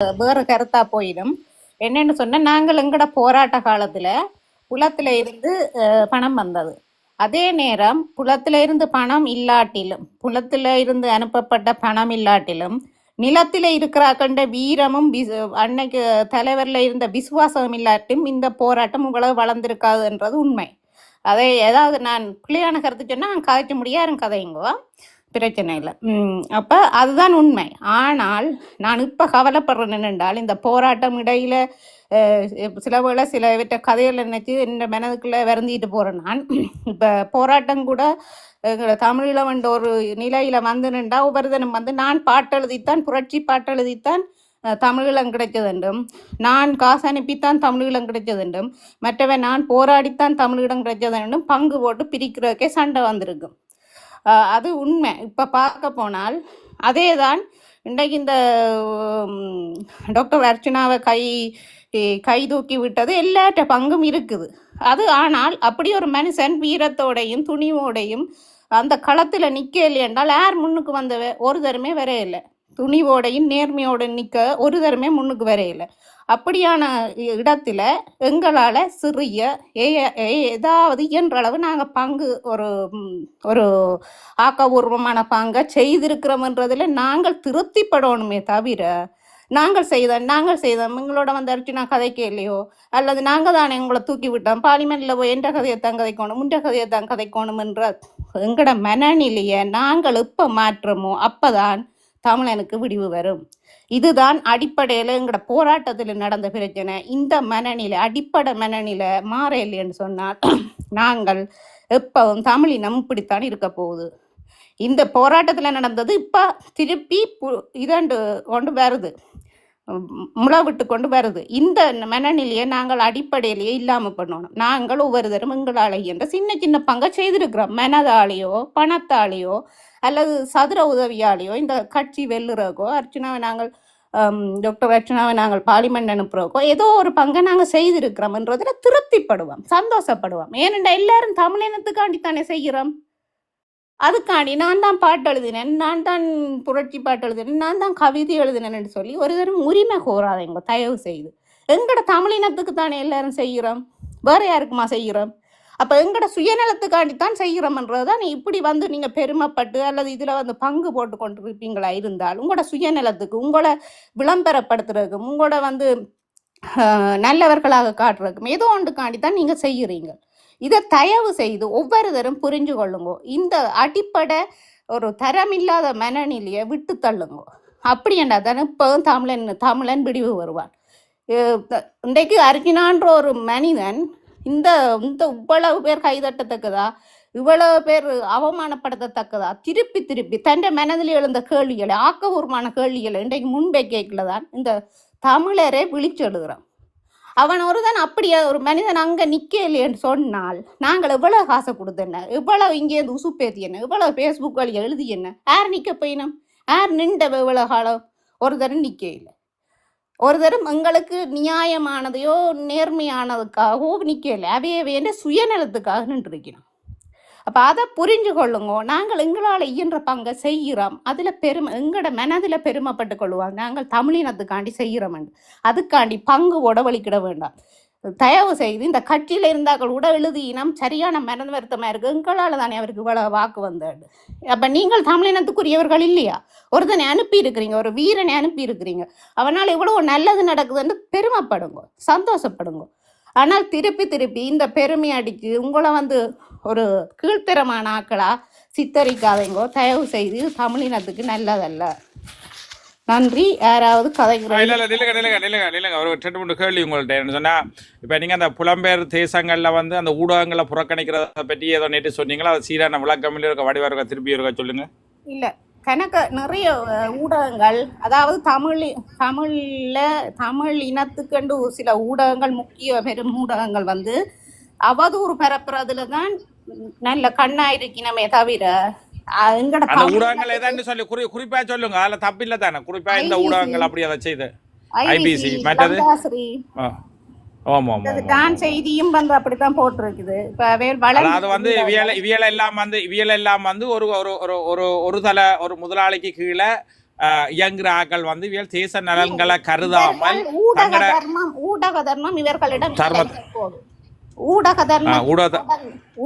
வேறு கருத்தா போயிடும். என்னன்னு சொன்னா நாங்கள் எங்கட போராட்ட காலத்துல புலத்துல இருந்து பணம் வந்தது. அதே நேரம் புலத்துல இருந்து பணம் இல்லாட்டிலும் புலத்துல இருந்து அனுப்பப்பட்ட பணம் இல்லாட்டிலும் நிலத்தில இருக்கிறாக்கண்ட வீரமும் விசு- அன்னைக்கு தலைவர்ல இருந்த விசுவாசம் இல்லாட்டும் இந்த போராட்டம் உங்களது வளர்ந்திருக்காதுன்றது உண்மை. அதை ஏதாவது நான் பிள்ளையான கருத்து சொன்னா நான் கதைக்க முடியாது கதைங்கோ பிரச்சனை இல்லை. அதுதான் உண்மை. ஆனால் நான் இப்போ கவலைப்படுறேன் என்னென்றால் இந்த போராட்டம் இடையில் சில வேளை சில விட்ட கதைகள் நினைச்சு இந்த மனதுக்குள்ளே வருந்திட்டு போகிறேன் நான் இப்போ போராட்டம் கூட எங்களை தமிழீழம் என்ற ஒரு நிலையில் வந்து நின்றா உபரிதனம் வந்து நான் பாட்டெழுதித்தான் புரட்சி பாட்டெழுதித்தான் அஹ், தமிழீழம் கிடைச்சதென்றும் நான் காசு அனுப்பித்தான் தமிழீழம் கிடைச்சதென்றும் மற்றவன் நான் போராடித்தான் தமிழீழம் கிடைச்சதென்றும் பங்கு போட்டு பிரிக்கிறதுக்கே சண்டை வந்திருக்கும் அது உண்மை. இப்போ பார்க்க போனால் அதே தான் இன்றைக்கு இந்த டாக்டர் அர்ச்சனாவை கை கை தூக்கி விட்டது எல்லாற்ற பங்கும் இருக்குது. அது ஆனால் அப்படி ஒரு மனுஷன் வீரத்தோடையும் துணிவோடையும் அந்த களத்தில் நிற்க என்றால் யார் முன்னுக்கு வந்த ஒரு தரமே வரையில்லை துணிவோடையும் நேர்மையோடு நிற்க ஒரு தரமே முன்னுக்கு வரையில. அப்படியான இ- இடத்துல எங்களால் சிறிய ஏ- ஏ- ஏதாவது இயன்றளவு நாங்கள் பங்கு ஒரு ஒரு ஆக்கபூர்வமான பங்கை செய்திருக்கிறோம்ன்றதில் நாங்கள் திருப்திப்படணுமே தவிர நாங்கள் செய்தோம் நாங்கள் செய்தோம் எங்களோட வந்து நான் கதைக்க இல்லையோ அல்லது நாங்கள் தானே எங்களை தூக்கி விட்டோம் பார்லிமெண்ட்டில் போய் என்ற கதையை தான் கதைக்கணும் முன்ற கதையை தான் கதைக்கணும் என்ற எங்களோட மனநிலையை நாங்கள் எப்போ மாற்றமோ அப்போதான் தமிழனுக்கு விடிவு வரும். இதுதான் அடிப்படையில் எங்களோட போராட்டத்தில் நடந்த பிரச்சனை. இந்த மனநிலை அடிப்படை மனநிலை மாற இல்லைன்னு சொன்னால் நாங்கள் எப்பவும் தமிழினம் இப்படித்தான் இருக்க போகுது. இந்த போராட்டத்தில் நடந்தது இப்போ திருப்பி பு- இதண்டு கொண்டு வருது. முளவிட்டு கொண்டு வருது. இந்த மனநிலையை நாங்கள் அடிப்படையிலேயே இல்லாமல் பண்ணணும். நாங்கள் ஒவ்வொருத்தரும் எங்களால் என்ற சின்ன சின்ன பங்கை செய்திருக்கிறோம். மனதாலேயோ பணத்தாலேயோ அல்லது சதுர உதவியாலேயோ இந்த கட்சி வெல்லுறக்கோ அர்ச்சனாவை நாங்கள் டாக்டர் அர்ச்சனாவை நாங்கள் பார்லிமெண்ட் அனுப்புகிறோக்கோ ஏதோ ஒரு பங்கை நாங்கள் செய்திருக்கிறோம்ன்றதில் திருப்திப்படுவோம் சந்தோஷப்படுவோம். ஏனென்றா எல்லாரும் தமிழினத்துக்காண்டி தானே செய்கிறோம். அதுக்காண்டி நான் தான் பாட்டு எழுதினேன் நான் தான் புரட்சி பாட்டு எழுதினேன் நான் தான் கவிதை எழுதினேன்னு சொல்லி ஒரு தரம் உரிமை கோராதீங்க தயவு செய்து. எங்கட தமிழினத்துக்கு தானே எல்லாரும் செய்கிறோம்? வேறு யாருக்குமா செய்கிறோம்? அப்போ எங்களோட சுயநலத்துக்காண்டி தான் செய்கிறோம்ன்றது தான் இப்படி வந்து நீங்கள் பெருமைப்பட்டு அல்லது இதில் வந்து பங்கு போட்டு கொண்டு இருப்பீங்களா இருந்தால் உங்களோட சுயநலத்துக்கு உங்களை விளம்பரப்படுத்துறதுக்கும் உங்களோட வந்து நல்லவர்களாக காட்டுறதுக்கும் ஏதோ ஒன்றுக்காண்டி தான் நீங்கள் செய்கிறீங்க. இதை தயவு செய்து ஒவ்வொருத்தரும் புரிஞ்சு கொள்ளுங்க. இந்த அடிப்படை ஒரு தரமில்லாத மனநிலையை விட்டு தள்ளுங்க. அப்படி என்ன தானே இப்போ தமிழன் தமிழன் விடிவு வருவான். இன்றைக்கு அர்ஜுனான்ற ஒரு மனிதன் இந்த இந்த இவ்வளவு பேர் கைதட்டத்தக்கதா? இவ்வளவு பேர் அவமானப்படுத்தத்தக்கதா? திருப்பி திருப்பி தன் மனதில் எழுந்த கேள்விகளை ஆக்கபூர்வமான கேள்விகளை இன்றைக்கு முன்பே கேட்கலதான். இந்த தமிழரே விழிச்சு எழுதுறான். அவன் ஒருதான் அப்படியே ஒரு மனிதன் அங்கே நிற்கலையேன்னு சொன்னால் நாங்கள் எவ்வளவு காசை கொடுத்தேன்ன எவ்வளவு இங்கேருந்து உசுப்பேத்தி என்ன? எவ்வளவு ஃபேஸ்புக் வழி எழுதி என்ன? யார் நிற்க போயினோம்? யார் நின்ற எவ்வளவு காலம்? ஒரு தரம் நிற்க இல்லை. ஒரு தரம் எங்களுக்கு நியாயமானதையோ நேர்மையானதுக்காகவோ நிற்கல அவைய வேண்ட சுயநலத்துக்காக நின்றுருக்கிறோம் அப்போ அதை புரிஞ்சு கொள்ளுங்க. நாங்கள் எங்களால் இயன்ற பங்கை செய்கிறோம். அதில் பெருமை எங்களோட மனதில் பெருமைப்பட்டு கொள்வாங்க நாங்கள் தமிழினத்துக்காண்டி செய்கிறோம் அதுக்காண்டி பங்கு உடவழிக்கிட வேண்டாம். தயவு செய்து இந்த கட்சியில் இருந்தாக்கள் கூட எழுதினம் சரியான மனது வருத்தமாக இருக்குது எங்களால் தானே அவருக்கு இவ்வளோ வாக்கு வந்தாடு அப்போ நீங்கள் தமிழினத்துக்குரியவர்கள் இல்லையா? ஒருத்தனை அனுப்பியிருக்கிறீங்க ஒரு வீரனை அனுப்பியிருக்கிறீங்க. அவனால் இவ்வளோ நல்லது நடக்குதுன்னு பெருமைப்படுங்க சந்தோஷப்படுங்க. ஆனால் திருப்பி திருப்பி இந்த பெருமை அடித்து உங்களை வந்து ஒரு கீழ்த்தரமான ஆக்களாக சித்தரிக்காதீங்கோ. தயவு செய்து தமிழினத்துக்கு நல்லதல்ல. நன்றி. யாராவது கதைக்கிற இல்ல இல்ல நில்லுங்க நில்லுங்க நில்லுங்க நில்லுங்க. ஒரு ரெண்டு மூணு கேள்வி உங்கள்ட்ட. என்ன சொன்னா இப்ப நீங்க அந்த புலம்பெயர் தேசங்கள்ல வந்து அந்த ஊடகங்களை புறக்கணிக்கிறத பற்றி ஏதோ நேற்று சொன்னீங்களா? அது சீரான விளக்கம் இருக்க? வடிவா இருக்க திருப்பி இருக்க? சொல்லுங்க. இல்ல. கணக்க நிறைய ஊடகங்கள் அதாவது தமிழ் தமிழ்ல தமிழ் இனத்துக்கென்று ஒரு சில ஊடகங்கள் முக்கிய பெரும் ஊடகங்கள் வந்து அவதூறு பரப்புறதுல தான் நல்ல கண்ணா இருக்கணுமே தவிர அந்த ஊடகங்கள் ஏதான்னு சொல்லி குறி குறிப்பா சொல்லுங்க. அதுல தப்பில்ல தானே? குறிப்பா இந்த. ஊடகங்கள் அப்படி அதை செய்து? ஐபிசி மற்றது? செய்தியும் வந்து அப்படித்தான் போட்டிருக்குது. இப்ப வேல் வளர்ந்து அதாவது வந்து இவியல இவியல எல்லாம் வந்து இவியல் எல்லாம் வந்து ஒரு ஒரு ஒரு ஒரு தலை ஒரு முதலாளிக்கு கீழே இயங்குற ஆக்கள் வந்து தேச நலன்களை கருதாமல் ஊடக தர்மம் இவர்களிடம். ஊடக தர்மம்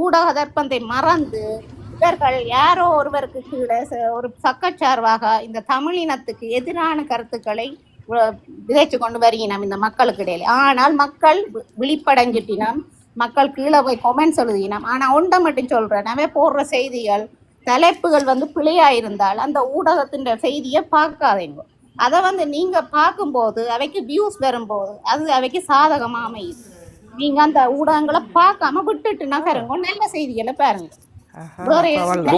ஊடக தர்ப்பத்தை மறந்து இவர்கள் யாரோ ஒருவருக்கு கீழே ச- ஒரு பக்கச்சார்பாக இந்த தமிழினத்துக்கு எதிரான கருத்துக்களை வ- விதைச்சு கொண்டு வருகினோம் இந்த மக்களுக்கு இடையில. ஆனால் மக்கள் விழிப்படைஞ்சிட்டினம். மக்கள் கீழே போய் கொமெண்ட்ஸ் எழுதினோம். ஆனால் ஒன்றை மட்டும் சொல்கிறேன் நவே போடுற செய்திகள் தலைப்புகள் வந்து பிழையாக இருந்தால் அந்த ஊடகத்தின் செய்தியை பார்க்காதீங்க. அதை வந்து நீங்கள் பார்க்கும்போது அவைக்கு வியூஸ் வரும்போது அது அவைக்கு சாதகமாக அமையுது நீங்கள் அந்த ஊடகங்களை பார்க்காம விட்டுட்டு நகருங்க. நல்ல செய்திகளை பாருங்கள்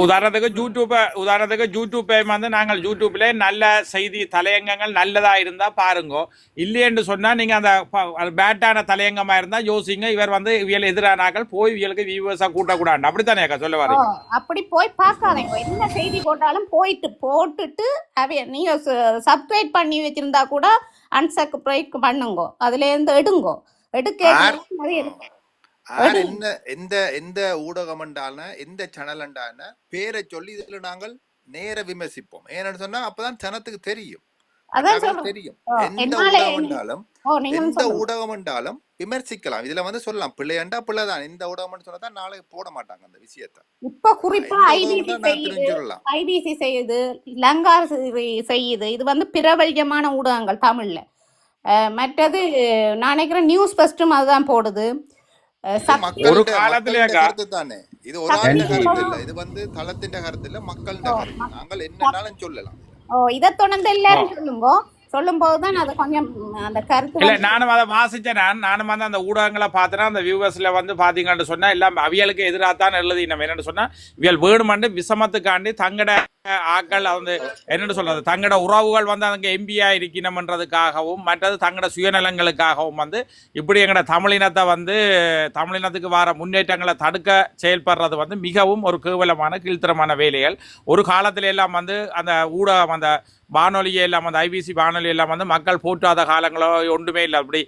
உதாரணத்துக்கு யூடியூப் உதாரணத்துக்கு யூடியூப்பை வந்து நாங்கள் யூடியூப்ல நல்ல செய்தி தலையங்கங்கள் நல்லதா இருந்தா பாருங்க இல்லையென்று சொன்னா நீங்க அந்த பேட்டான தலையங்கமா இருந்தா யோசிங்க இவர் வந்து இவியல் எதிரானாக்கள் போய் இவியலுக்கு வியூவர்ஸா கூட்டக்கூடாது அப்படித்தானே அக்கா சொல்ல வரீங்க அப்படி போய் பார்க்காதீங்க என்ன செய்தி போட்டாலும் போயிட்டு போட்டுட்டு நீங்க சப்ஸ்கிரைப் பண்ணி வச்சிருந்தா கூட அன்சப்ஸ்கிரைப் பண்ணுங்க அதுல இருந்து எடுங்கோ எடுக்க ஆர் என்ன எந்த எந்த ஊடகம்ண்டான எந்த சேனல்ண்டான பேரை சொல்லி இதுல நாங்கள் நேர விமர்சிப்போம். ஏன்னு சொன்னா அப்பதான் ஜனத்துக்கு தெரியும். தெரியும். எந்த ஊடகம் என்றாலும் எந்த ஊடகம் என்றாலும் விமர்சிக்கலாம். இதுல வந்து சொல்லலாம் பிள்ளையண்டா பிள்ளைதான் இந்த ஊடகம் சொன்னா நாளைக்கு போட மாட்டாங்க அந்த விஷயத்த. இப்ப குறிப்பா ஐபிசி ஊடகம் செய்யுது ஐபிசி செய்யுது லங்கா செய்- செய்யுது இது வந்து பிரபல்யமான ஊடகங்கள் தமிழ்ல. மற்றது நான் நினைக்கிறேன் நியூஸ் ஃபர்ஸ்டும் அதுதான் போடுது. ஒரு காலத்திலே கருத்து தானே இது ஒரு ஆளுடைய கருத்து இல்ல. இது வந்து தளத்தின் கருத்து இல்ல மக்களின் கருத்து நாங்கள் என்னன்னாலும் சொல்லலாம். ஓ இதை தொடர்ந்து எல்லாரும் சொல்லுங்க. சொல்லும் போதுதான் அது கொஞ்சம் அந்த கருத்து இல்ல நானும் அதை வாசிச்சேன். நான் நானும் வந்து அந்த ஊடகங்களை பார்த்தேன்னா அந்த வியூவர்ஸ்ல வந்து பாத்தீங்கன்னு சொன்னா எல்லாம் அவியலுக்கு எதிராக தான் எழுதி நம்ம என்னன்னு சொன்னா இவியல் வேணுமென்று விசமத்துக்காண்டி தங்கட ஆக்கள் வந்து என்னென்னு சொல்றது? தங்களோட உறவுகள் வந்து அங்கே எம்பியா இருக்கணும்ன்றதுக்காகவும் மற்றது தங்களோட சுயநலங்களுக்காகவும் வந்து இப்படி எங்களோட தமிழினத்தை வந்து தமிழினத்துக்கு வர முன்னேற்றங்களை தடுக்க செயல்படுறது வந்து மிகவும் ஒரு கேவலமான கீழ்த்தரமான வேலைகள். ஒரு காலத்துல எல்லாம் வந்து அந்த ஊடகம் அந்த வானொலியே இல்லாமல் வந்து ஐபிசி வானொலி எல்லாம் வந்து மக்கள் போற்றாத காலங்களோ ஒன்றுமே இல்லை. அப்படி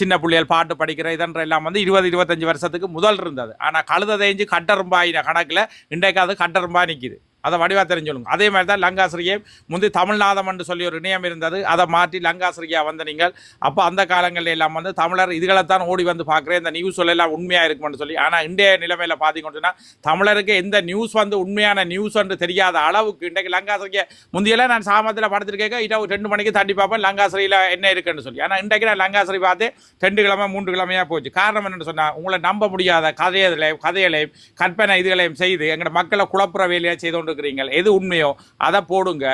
சின்ன பிள்ளைகள் பாட்டு படிக்கிற இதன்ற எல்லாம் வந்து இருபது இருபத்தஞ்சி வருஷத்துக்கு முதல் இருந்தது. ஆனால் கழுத தேஞ்சு கட்டரும்பாயின கணக்கில் இன்றைக்கு அது கட்டரும்பா நிற்கிது அதை வடிவா தெரிஞ்சுக்கணும் அதே மாதிரி தான் லங்காசிரியை முந்தி தமிழ்நாதம் என்று சொல்லி ஒரு இணையம் இருந்தது. அதை மாற்றி லங்காசிரியா வந்த நீங்கள் அப்போ அந்த காலங்களில் எல்லாம் வந்து தமிழர் இதுகளைத்தான் ஓடி வந்து பார்க்குறேன். இந்த நியூஸ் எல்லாம் உண்மையாக இருக்கும்னு சொல்லி. ஆனால் இன்றைய நிலைமையில் பார்த்தீங்கன்னா தமிழருக்கு எந்த நியூஸ் வந்து உண்மையான நியூஸ் என்று தெரியாத அளவுக்கு இன்றைக்கு லங்காசிரியை முந்தியெல்லாம் நான் சாமத்தில் படுத்துருக்கேன் இரவு ரெண்டு மணிக்கு தட்டி பார்ப்பேன் லங்காசிரியில் என்ன இருக்குன்னு சொல்லி. ஆனால் இன்றைக்கு நான் லங்காசிரி பார்த்து ரெண்டு கிழமை மூன்று கிழமையாக போச்சு. காரணம் என்னென்னு சொன்னால் உங்களை நம்ப முடியாத கதைகளையும் கதைகளையும் கற்பனை இதுகளையும் செய்து எங்களோட மக்களை குழப்புற வேலையாக செய்து கொண்டு கொடுக்குறீங்க எது உண்மையோ அதை போடுங்க.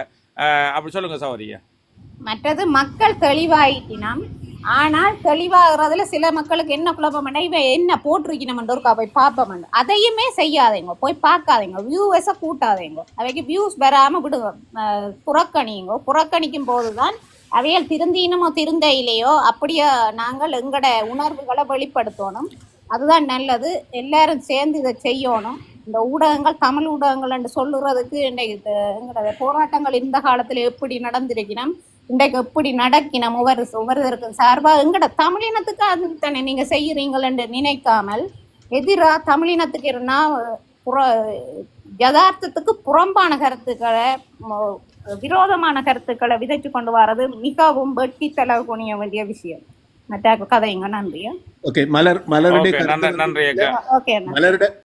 அப்படி சொல்லுங்க சௌரிய மற்றது மக்கள் தெளிவாயிட்டினம். ஆனால் தெளிவாகிறதுல சில மக்களுக்கு என்ன குழப்பம் இவன் என்ன போட்டிருக்கணும்ன்ற இருக்கா போய் பார்ப்போம் அதையுமே செய்யாதீங்க. போய் பார்க்காதீங்க. வியூவர்ஸை கூட்டாதீங்க. அவைக்கு வியூஸ் வராமல் விடுங்க. புறக்கணிங்க. புறக்கணிக்கும் போதுதான் அவைகள் திருந்தினமோ திருந்தையிலையோ அப்படியே நாங்கள் எங்களோட உணர்வுகளை வெளிப்படுத்தணும். அதுதான் நல்லது. எல்லாரும் சேர்ந்து இதை செய்யணும். இந்த ஊடகங்கள் தமிழ் ஊடகங்கள் என்று சொல்லுறதுக்கு இன்றைக்கு எங்களோட போராட்டங்கள் இந்த காலத்துல எப்படி நடந்திருக்கணும் இன்றைக்கு எப்படி நடக்கணும் ஒவ்வொரு ஒவ்வொருத்தருக்கு சார்பாக எங்கட தமிழினத்துக்கு அது தானே நீங்க செய்யறீங்களென்று நினைக்காமல் எதிராக தமிழினத்துக்கு இருந்தா புற யதார்த்தத்துக்கு புறம்பான கருத்துக்களை விரோதமான கருத்துக்களை விதைச்சு கொண்டு வர்றது மிகவும் வெட்டி செலவு குனிய வேண்டிய விஷயம். மற்ற கதைங்க நன்றியா? ஓகே மலர் நன்றி நன்றி. மலருடைய